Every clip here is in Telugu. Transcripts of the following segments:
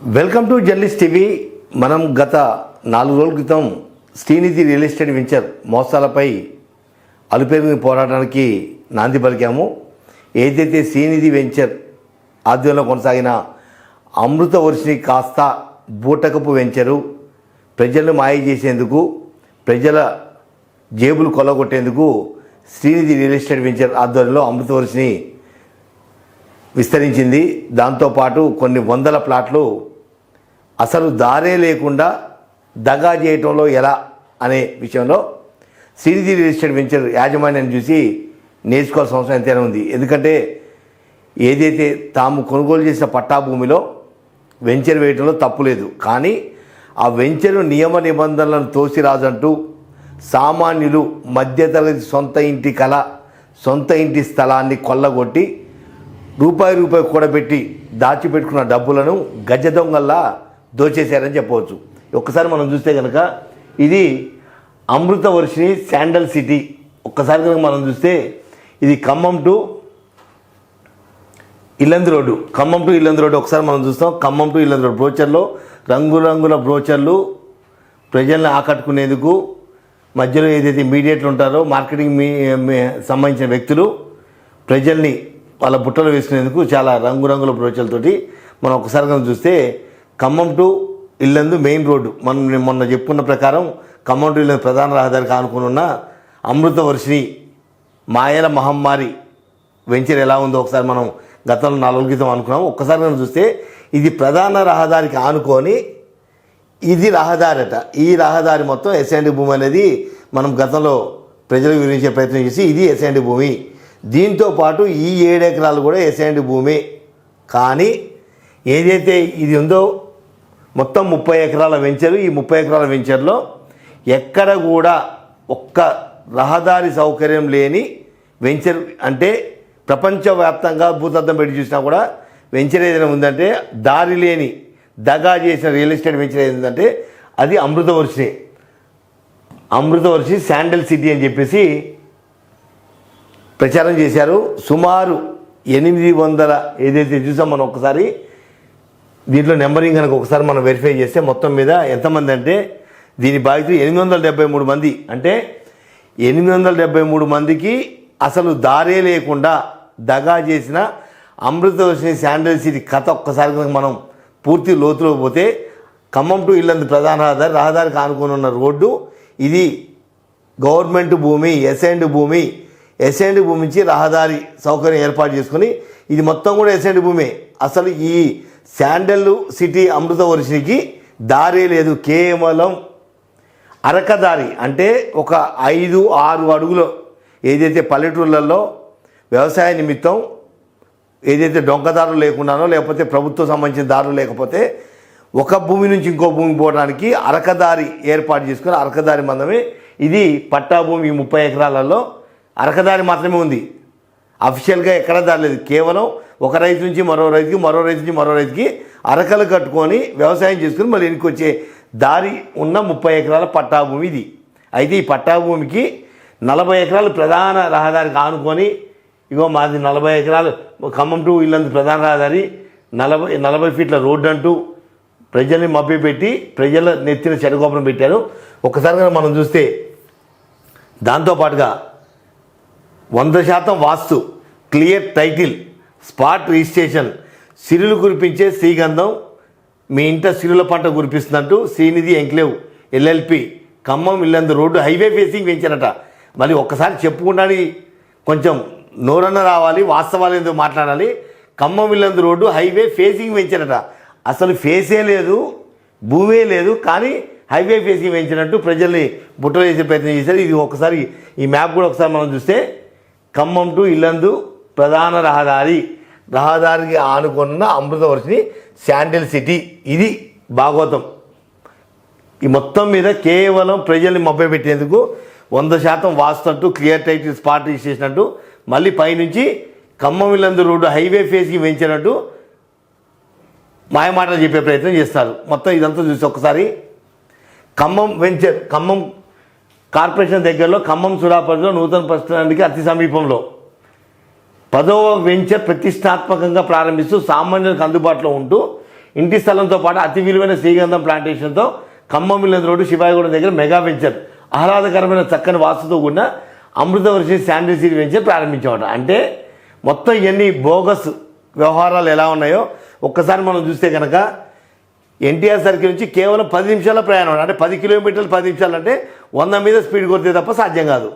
Welcome to journalist TV. మనం గత నాలుగు రోజుల క్రితం శ్రీనిధి రియల్ ఎస్టేట్ వెంచర్ మోసాలపై అలుపేరుని పోరాటానికి నాంది పలికాము. ఏదైతే శ్రీనిధి వెంచర్ ఆధ్వర్యంలో కొనసాగిన అమృత వర్షిని కాస్త బూటకపు వెంచరు ప్రజలను మాయ చేసేందుకు ప్రజల జేబులు కొల్లగొట్టేందుకు శ్రీనిధి రియల్ ఎస్టేట్ వెంచర్ ఆధ్వర్యంలో అమృత వర్షిని విస్తరించింది. దాంతోపాటు కొన్ని వందల ప్లాట్లు అసలు దారే లేకుండా దగా చేయటంలో ఎలా అనే విషయంలో సిరిజి రియల్ ఎస్టేట్ వెంచర్ యాజమాన్యాన్ని చూసి నేర్చుకోవాల్సిన అవసరం ఎంతైనా ఉంది. ఎందుకంటే ఏదైతే తాము కొనుగోలు చేసిన పట్టా భూమిలో వెంచర్ వేయటంలో తప్పు లేదు. కానీ ఆ వెంచర్ నియమ నిబంధనలను తోసిరాజంటూ సామాన్యులు మధ్యతరగతి సొంత ఇంటి కళ సొంత ఇంటి స్థలాన్ని కొల్లగొట్టి రూపాయి రూపాయి కూడబెట్టి దాచిపెట్టుకున్న డబ్బులను గజ దొంగల్లా దోచేశారని చెప్పవచ్చు. ఒక్కసారి మనం చూస్తే కనుక ఇది అమృత వర్షిని శాండల్ సిటీ. ఒక్కసారి కనుక మనం చూస్తే ఇది Khammam to Yellandu road. Khammam to Yellandu road ఒకసారి మనం చూస్తాం. Khammam to Yellandu road. బ్రోచర్లో రంగురంగుల బ్రోచర్లు ప్రజల్ని ఆకట్టుకునేందుకు మధ్యలో ఏదైతే మీడియేట్లు ఉంటారో మార్కెటింగ్ మీ- సంబంధించిన వ్యక్తులు ప్రజల్ని వాళ్ళ బుట్టలు వేసుకునేందుకు చాలా రంగురంగుల బ్రోచలతోటి మనం ఒకసారి కనుక చూస్తే Khammam to Yellandu main road. మనం మొన్న చెప్పుకున్న ప్రకారం ఖమ్మం టు ఇల్లందు ప్రధాన రహదారికి ఆనుకుని ఉన్న అమృత వర్షిని మాయల మహమ్మారి వెంచర్ ఎలా ఉందో ఒకసారి మనం గతంలో నాలుగు గీతం క్రితం అనుకున్నాం ఒక్కసారి మనం చూస్తే ఇది ప్రధాన రహదారికి ఆనుకొని ఇది రహదారట. ఈ రహదారి మొత్తం ఎస్ఎండి భూమి అనేది మనం గతంలో ప్రజలకు వివరించే ప్రయత్నం చేసి ఇది ఎస్ఎండి భూమి. దీంతో పాటు ఈ ఏడు ఎకరాలు కూడా ఎస్ఎండి భూమి. కానీ ఏదైతే ఇది ఉందో మొత్తం ముప్పై ఎకరాల వెంచరు ఈ ముప్పై ఎకరాల వెంచర్లో ఎక్కడ కూడా ఒక్క రహదారి సౌకర్యం లేని వెంచర్ అంటే ప్రపంచవ్యాప్తంగా భూతద్దం పెట్టి చూసినా కూడా వెంచర్ ఏదైనా ఉందంటే దారి లేని దగా చేసిన రియల్ ఎస్టేట్ వెంచర్ ఏదంటే అది అమృతవర్షిని అమృతవర్షి శాండల్ సిటీ అని చెప్పేసి ప్రచారం చేశారు. సుమారు ఎనిమిది వందల ఏదైతే చూసాం మనం ఒకసారి దీంట్లో నెంబరింగ్ కనుక ఒకసారి మనం వెరిఫై చేస్తే మొత్తం మీద ఎంతమంది అంటే దీని బాధితులు ఎనిమిది వందల డెబ్బై మూడు మంది. అంటే ఎనిమిది వందల డెబ్బై మూడు మందికి అసలు దారే లేకుండా దగా చేసిన అమృతవర్షిని శాండల్ సిటీ కథ ఒక్కసారి కనుక మనం పూర్తి లోతులో పోతే ఖమ్మం టు ఇల్లందు ప్రధాన రహదారి రహదారికి ఆనుకుని ఉన్న రోడ్డు ఇది గవర్నమెంట్ భూమి ఎస్ఎండ్ భూమి ఎస్ఎండ్ భూమి నుంచి రహదారి సౌకర్యం ఏర్పాటు చేసుకుని ఇది మొత్తం కూడా ఎస్ఎండ్ భూమి. అసలు ఈ శాండల్ సిటీ అమృత వర్షినికి దారే లేదు. కేవలం అరకదారి అంటే ఒక ఐదు ఆరు అడుగులు ఏదైతే పల్లెటూళ్ళల్లో వ్యవసాయ నిమిత్తం ఏదైతే డొంకదారులు లేకుండానో లేకపోతే ప్రభుత్వం సంబంధించిన దారులు లేకపోతే ఒక భూమి నుంచి ఇంకో భూమి పోవడానికి అరకదారి ఏర్పాటు చేసుకుని అరకదారి మందమే. ఇది పట్టా భూమి ముప్పై ఎకరాలలో అరకదారి మాత్రమే ఉంది. అఫిషియల్గా ఎక్కడ దారి లేదు. కేవలం ఒక రైతు నుంచి మరో రైతుకి మరో రైతు నుంచి మరో రైతుకి అరకలు కట్టుకొని వ్యవసాయం చేసుకుని మళ్ళీ వెనక్కి వచ్చే దారి ఉన్న ముప్పై ఎకరాల పట్టా భూమి ఇది. అయితే ఈ పట్టా భూమికి నలభై ఎకరాలు ప్రధాన రహదారికి ఆనుకొని ఇగో మాది నలభై ఎకరాలు ఖమ్మం టు ఇల్లందు ప్రధాన రహదారి నలభై నలభై ఫీట్ల రోడ్డు అంటూ ప్రజల్ని మభ్యపెట్టి ప్రజల నెత్తిన చెడగోపనం పెట్టారు. ఒక్కసారిగా మనం చూస్తే దాంతోపాటుగా వంద శాతం vastu clear title spot registration సిరులు కురిపించే శ్రీగంధం మీ ఇంట సిరుల పంట కురిపిస్తున్నట్టు Srinidhi enclave LLP Khammam Yellandu road highway facing పెంచారట మరి ఒక్కసారి చెప్పుకుంటాని కొంచెం నోరన్న రావాలి వాస్తవాలు ఏదో మాట్లాడాలి. Khammam Yellandu road highway facing పెంచారట అసలు ఫేసే లేదు భూమే లేదు కానీ హైవే ఫేసింగ్ పెంచినట్టు ప్రజల్ని బుట్టలు వేసే ప్రయత్నం చేశారు. ఇది ఒకసారి ఈ మ్యాప్ కూడా ఒకసారి మనం చూస్తే ఖమ్మం టు ఇల్లందు ప్రధాన రహదారి. రహదారికి ఆనుకున్న అమృతవర్షిని శాండిల్ సిటీ. ఇది భాగవతం. ఈ మొత్తం మీద కేవలం ప్రజల్ని మభ్యపెట్టేందుకు వంద శాతం వాస్తున్నట్టు క్లియర్ టైట్ స్పాట్ చేసినట్టు మళ్ళీ పైనుంచి ఖమ్మం ఇల్లందు రోడ్డు హైవే ఫేస్కి పెంచినట్టు మాయమాటలు చెప్పే ప్రయత్నం చేస్తారు. మొత్తం ఇదంతా చూసి ఒక్కసారి ఖమ్మం వెంచర్ ఖమ్మం కార్పొరేషన్ దగ్గరలో ఖమ్మం సుడాపల్లిలో నూతన బస్ స్టాండ్కి అతి సమీపంలో. పదవ వెంచర్ ప్రతిష్టాత్మకంగా ప్రారంభిస్తూ సామాన్యులకు అందుబాటులో ఉంటూ ఇంటి స్థలంతో పాటు అతి విలువైన శ్రీగంధం ప్లాంటేషన్తో ఖమ్మం మిల్లన్ రోడ్డు శివాయిగూడెం దగ్గర మెగా వెంచర్ ఆహ్లాదకరమైన చక్కని వాస్తుతో కూడిన అమృతవర్షి శానిటరీ సిటీ వెంచర్ ప్రారంభించామట అంటే మొత్తం ఇవన్నీ బోగస్ వ్యవహారాలు ఎలా ఉన్నాయో ఒక్కసారి మనం చూస్తే కనుక ఎన్టీఆర్ సర్కిల్ నుంచి కేవలం పది నిమిషాల ప్రయాణం అంటే పది కిలోమీటర్లు పది నిమిషాలు అంటే వంద మీద స్పీడ్ కొడితే తప్ప సాధ్యం కాదు.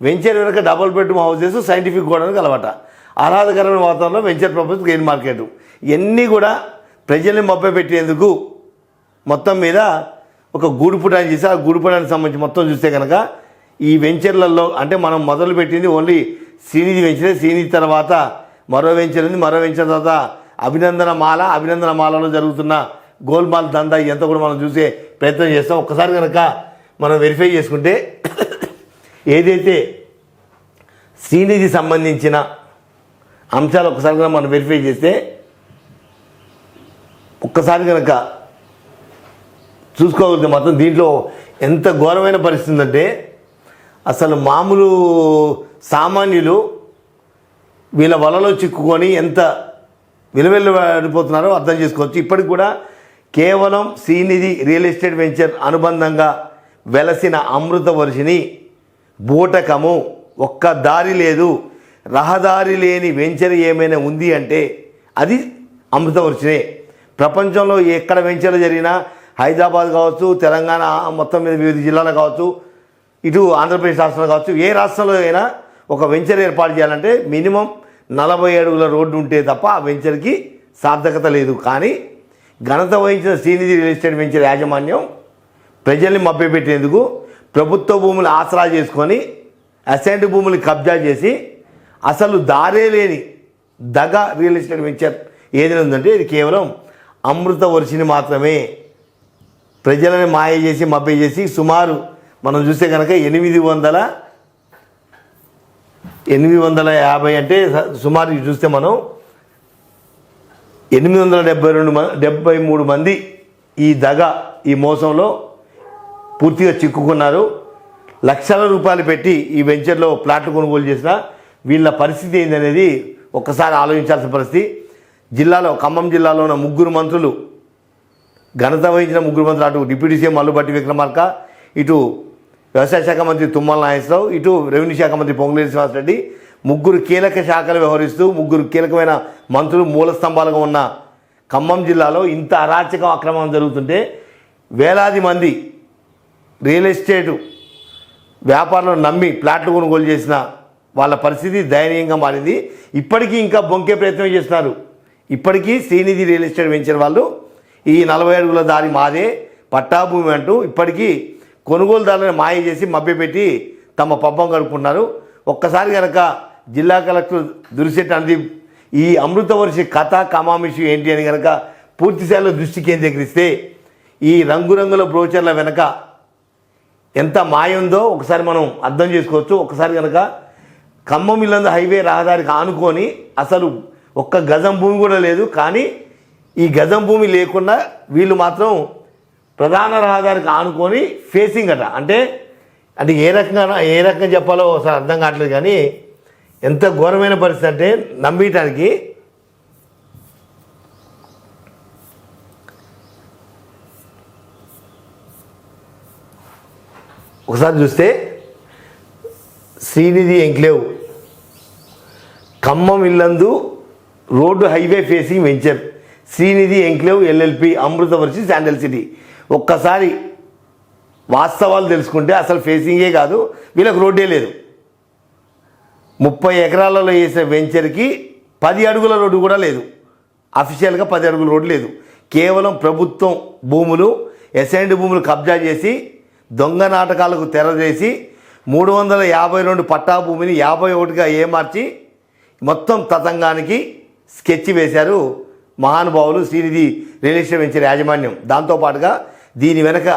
వెంచర్ వెనక డబుల్ బెడ్రూమ్ హౌసెస్ సైంటిఫిక్ గోడలకు కలవట ఆహ్లాదకరమైన వాతావరణంలో వెంచర్ ప్రపోజ్ గ్రీన్ మార్కెట్ ఇవన్నీ కూడా ప్రజల్ని మభ్య పెట్టేందుకు మొత్తం మీద ఒక గూడుపుటాన్ని చేసి ఆ గూడుపుటానికి సంబంధించి మొత్తం చూస్తే కనుక ఈ వెంచర్లలో అంటే మనం మొదలు పెట్టింది ఓన్లీ శ్రీనిధి వెంచరే. శ్రీనిధి తర్వాత మరో వెంచర్ ఉంది. మరో వెంచర్ తర్వాత అభినందన మాల. అభినందన మాలలో జరుగుతున్న గోల్మాల్ దందా ఎంత కూడా మనం చూసే ప్రయత్నం చేస్తాం. ఒక్కసారి కనుక మనం వెరిఫై చేసుకుంటే ఏదైతే శ్రీనిధి సంబంధించిన అంశాలు ఒక్కసారి కనుక మనం వెరిఫై చేస్తే ఒక్కసారి కనుక చూసుకోగలిగితే మాత్రం దీంట్లో ఎంత ఘోరమైన పరిస్థితి ఉందంటే అసలు మామూలు సామాన్యులు వీళ్ళ వలలో చిక్కుకొని ఎంత విలువెల్లిపోతున్నారో అర్థం చేసుకోవచ్చు. ఇప్పటికి కూడా కేవలం శ్రీనిధి రియల్ ఎస్టేట్ వెంచర్ అనుబంధంగా వెలసిన అమృత వర్షిని బూటకము ఒక్క దారి లేదు. రహదారి లేని వెంచర్ ఏమైనా ఉంది అంటే అది అమృత వర్షినే ప్రపంచంలో ఎక్కడ వెంచర్లు జరిగినా హైదరాబాద్ కావచ్చు తెలంగాణ మొత్తం మీద వివిధ జిల్లాలు కావచ్చు ఇటు ఆంధ్రప్రదేశ్ రాష్ట్రంలో కావచ్చు ఏ రాష్ట్రంలో అయినా ఒక వెంచర్ ఏర్పాటు చేయాలంటే మినిమం నలభై అడుగుల రోడ్డు ఉంటే తప్ప ఆ వెంచర్కి సార్థకత లేదు. కానీ ఘనత వహించిన శ్రీనిధి రియల్ ఎస్టేట్ వెంచర్ యాజమాన్యం ప్రజల్ని మభ్యపెట్టేందుకు ప్రభుత్వ భూములు ఆసరా చేసుకొని అసెంట్ భూములు కబ్జా చేసి అసలు దారే లేని దగ రియల్ ఎస్టేట్ వెంచర్ ఏదైనా ఉందంటే ఇది కేవలం అమృత వర్షిని మాత్రమే. ప్రజలని మాయ చేసి మభ్య చేసి సుమారు మనం చూస్తే కనుక ఎనిమిది వందల ఎనిమిది వందల యాభై అంటే సుమారు చూస్తే మనం ఎనిమిది వందల డెబ్బై రెండు మ డెబ్బై మూడు మంది ఈ దగ ఈ మోసంలో పూర్తిగా చిక్కుకున్నారు. లక్షల రూపాయలు పెట్టి ఈ వెంచర్లో ప్లాట్లు కొనుగోలు చేసిన వీళ్ళ పరిస్థితి ఏందనేది ఒక్కసారి ఆలోచించాల్సిన పరిస్థితి. జిల్లాలో ఖమ్మం జిల్లాలో ఉన్న ముగ్గురు మంత్రులు ఘనత వహించిన ముగ్గురు మంత్రులు అటు డిప్యూటీ సీఎం అల్లుబట్టి విక్రమార్క ఇటు వ్యవసాయ శాఖ మంత్రి తుమ్మల నాగేశ్వరరావు ఇటు రెవెన్యూ శాఖ మంత్రి పొంగులేరు శ్రీనివాసరెడ్డి ముగ్గురు కీలక శాఖలు వ్యవహరిస్తూ ముగ్గురు కీలకమైన మంత్రులు మూల స్తంభాలుగా ఉన్న ఖమ్మం జిల్లాలో ఇంత అరాచకం అక్రమం జరుగుతుంటే వేలాది మంది రియల్ ఎస్టేటు వ్యాపారులను నమ్మి ప్లాట్లు కొనుగోలు చేసిన వాళ్ళ పరిస్థితి దయనీయంగా మారింది. ఇప్పటికీ ఇంకా బొంకే ప్రయత్నం చేస్తున్నారు. ఇప్పటికీ శ్రీనిధి రియల్ ఎస్టేట్ వెంచర్ వాళ్ళు ఈ నలభై అడుగుల దారి మాదే పట్టాభూమి అంటూ ఇప్పటికీ కొనుగోలుదారులను మాయ చేసి మభ్యపెట్టి తమ పబ్బం గడుపుకున్నారు ఒక్కసారి కనుక జిల్లా కలెక్టర్ దురిశెట్టి అనుదీప్ ఈ అమృతవర్షి కథ కమామిషి ఏంటి అని కనుక పూర్తిస్థాయిలో దృష్టి కేంద్రీకరిస్తే ఈ రంగురంగుల బ్రోచర్ల వెనక ఎంత మాయ ఉందో ఒకసారి మనం అర్థం చేసుకోవచ్చు. ఒకసారి కనుక ఖమ్మం ఇల్లందు హైవే రహదారికి ఆనుకొని అసలు ఒక్క గజం భూమి కూడా లేదు. కానీ ఈ గజం భూమి లేకుండా వీళ్ళు మాత్రం ప్రధాన రహదారికి ఆనుకొని ఫేసింగ్ అట. అంటే అంటే ఏ రకంగా ఏ రకంగా చెప్పాలో ఒకసారి అర్థం కావట్లేదు కానీ ఎంత ఘోరమైన పరిస్థితి అంటే నమ్మటానికి ఒకసారి చూస్తే Srinidhi enclave Khammam Yellandu road highway facing venture. Srinidhi enclave LLP Amruthavarshi sandal city. ఒక్కసారి వాస్తవాలు తెలుసుకుంటే అసలు ఫేసింగే కాదు వీళ్ళకి రోడ్డే లేదు. ముప్పై ఎకరాలలో వేసిన వెంచర్కి పది అడుగుల రోడ్డు కూడా లేదు. అఫీషియల్గా పది అడుగుల రోడ్డు లేదు. కేవలం ప్రభుత్వం భూములు ఎసైన్డ్ భూములు కబ్జా చేసి దొంగ నాటకాలకు తెరవేసి మూడు వందల యాభై రెండు పట్టా భూమిని యాభై ఒకటిగా ఏమార్చి మొత్తం తతంగానికి స్కెచ్ వేశారు మహానుభావులు శ్రీనిధి రియల్ ఎస్టేట్ వెంచర్ యాజమాన్యం. దాంతోపాటుగా దీని వెనక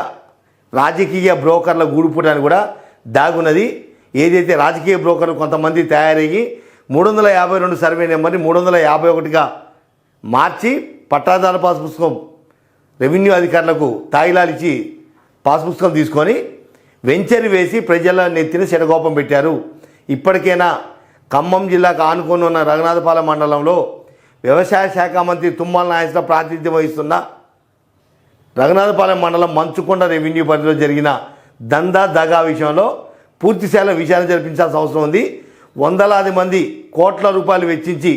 రాజకీయ బ్రోకర్ల గూడుపుటాన్ని కూడా దాగున్నది ఏదైతే రాజకీయ బ్రోకర్లు కొంతమంది తయారయ్యి మూడు వందల యాభై రెండు సర్వే నెంబర్ని మూడు వందల యాభై ఒకటిగా మార్చి పట్టాదారు పాస్ పుస్తకం రెవెన్యూ అధికారులకు తాయిలాలు ఇచ్చి పాస్ పుస్తకం తీసుకొని వెంచర్ వేసి ప్రజల నెత్తిన శటగోపం పెట్టారు. ఇప్పటికైనా ఖమ్మం జిల్లాకు ఆనుకొని ఉన్న రఘునాథపాలెం మండలంలో వ్యవసాయ శాఖ మంత్రి తుమ్మల నాయకుల ప్రాతినిధ్యం వహిస్తున్న రఘునాథపాలెం మండలం మంచుకొండ రెవెన్యూ పరిధిలో జరిగిన దందా దగా విషయంలో పూర్తిస్థాయిలో విచారణ జరిపించాల్సిన అవసరం ఉంది. వందలాది మంది కోట్ల రూపాయలు వెచ్చించి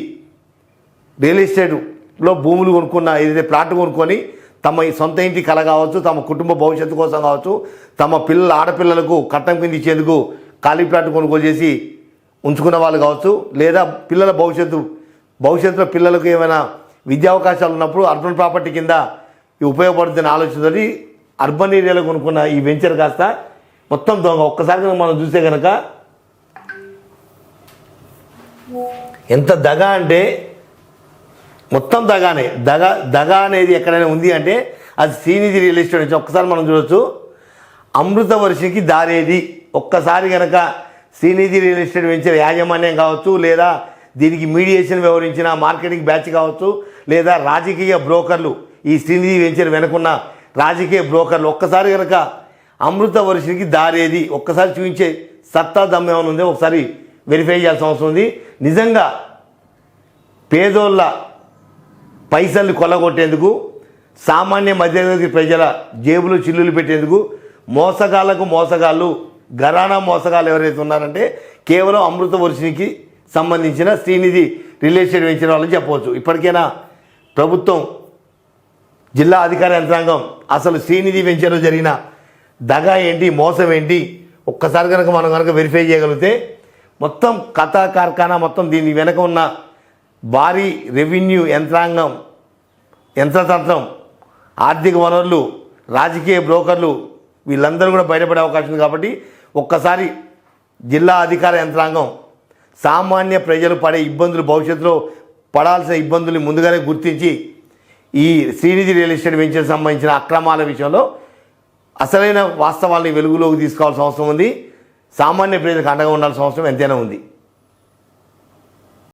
రియల్ ఎస్టేట్లో భూములు కొనుక్కున్న ఏదైతే ప్లాట్ కొనుక్కొని తమ ఈ సొంత ఇంటి కల కావచ్చు తమ కుటుంబ భవిష్యత్తు కోసం కావచ్చు తమ పిల్లల ఆడపిల్లలకు కట్టం కింద ఇచ్చేందుకు ఖాళీ ప్లాట్ కొనుగోలు చేసి ఉంచుకున్న వాళ్ళు కావచ్చు లేదా పిల్లల భవిష్యత్తు భవిష్యత్తులో పిల్లలకు ఏమైనా విద్యా అవకాశాలు ఉన్నప్పుడు అర్బన్ ప్రాపర్టీ కింద ఉపయోగపడుతున్న ఆలోచనతోటి అర్బన్ ఏరియాలో కొనుక్కున్న ఈ వెంచర్ కాస్త మొత్తం దొంగ ఒక్కసారి మనం చూస్తే కనుక ఎంత దగ అంటే మొత్తం దగానే. దగ దగ అనేది ఎక్కడైనా ఉంది అంటే అది శ్రీనిధి రియల్ ఎస్టేట్ నుంచి ఒక్కసారి మనం చూడొచ్చు. అమృత వర్షికి దారేది. ఒక్కసారి కనుక శ్రీనిధి రియల్ ఎస్టేట్ వెంచర్ యాజమాన్యం కావచ్చు లేదా దీనికి మీడియేషన్ వ్యవహరించిన మార్కెటింగ్ బ్యాచ్ కావచ్చు లేదా రాజకీయ బ్రోకర్లు ఈ శ్రీనిధి వెంచర్ వెనుకున్న రాజకీయ బ్రోకర్లు ఒక్కసారి కనుక అమృత వర్షికి దారేది ఒక్కసారి చూపించే సత్తా దమ్ ఏమైనా ఉందో? ఒకసారి వెరిఫై చేయాల్సిన అవసరం ఉంది. నిజంగా పేదోళ్ళ పైసల్ని కొల్లగొట్టేందుకు సామాన్య మధ్యతరగతి ప్రజల జేబులు చిల్లులు పెట్టేందుకు మోసగాళ్ళకు మోసగాళ్ళు ఘరానా మోసగాళ్ళు ఎవరైతే ఉన్నారంటే కేవలం అమృత వర్షినికి సంబంధించిన శ్రీనిధి రిలేషన్ వెంచిన వాళ్ళని చెప్పవచ్చు. ఇప్పటికైనా ప్రభుత్వం జిల్లా అధికార యంత్రాంగం అసలు శ్రీనిధి వెంచర్లో జరిగిన దగా ఏంటి మోసం ఏంటి ఒక్కసారి కనుక మనం కనుక వెరిఫై చేయగలిగితే మొత్తం కథా కార్ఖానా మొత్తం దీని వెనక ఉన్న భారీ రెవెన్యూ యంత్రాంగం యంత్రతంత్రం ఆర్థిక వనరులు రాజకీయ బ్రోకర్లు వీళ్ళందరూ కూడా బయటపడే అవకాశం ఉంది కాబట్టి ఒక్కసారి జిల్లా అధికార యంత్రాంగం సామాన్య ప్రజలు పడే ఇబ్బందులు భవిష్యత్తులో పడాల్సిన ఇబ్బందుల్ని ముందుగానే గుర్తించి ఈ శ్రీనిధి రియల్ ఎస్టేట్ వెంచర్ సంబంధించిన అక్రమాల విషయంలో అసలైన వాస్తవాల్ని వెలుగులోకి తీసుకోవాల్సిన అవసరం ఉంది. సామాన్య ప్రజలకు అండగా ఉండాల్సిన అవసరం ఎంతైనా ఉంది.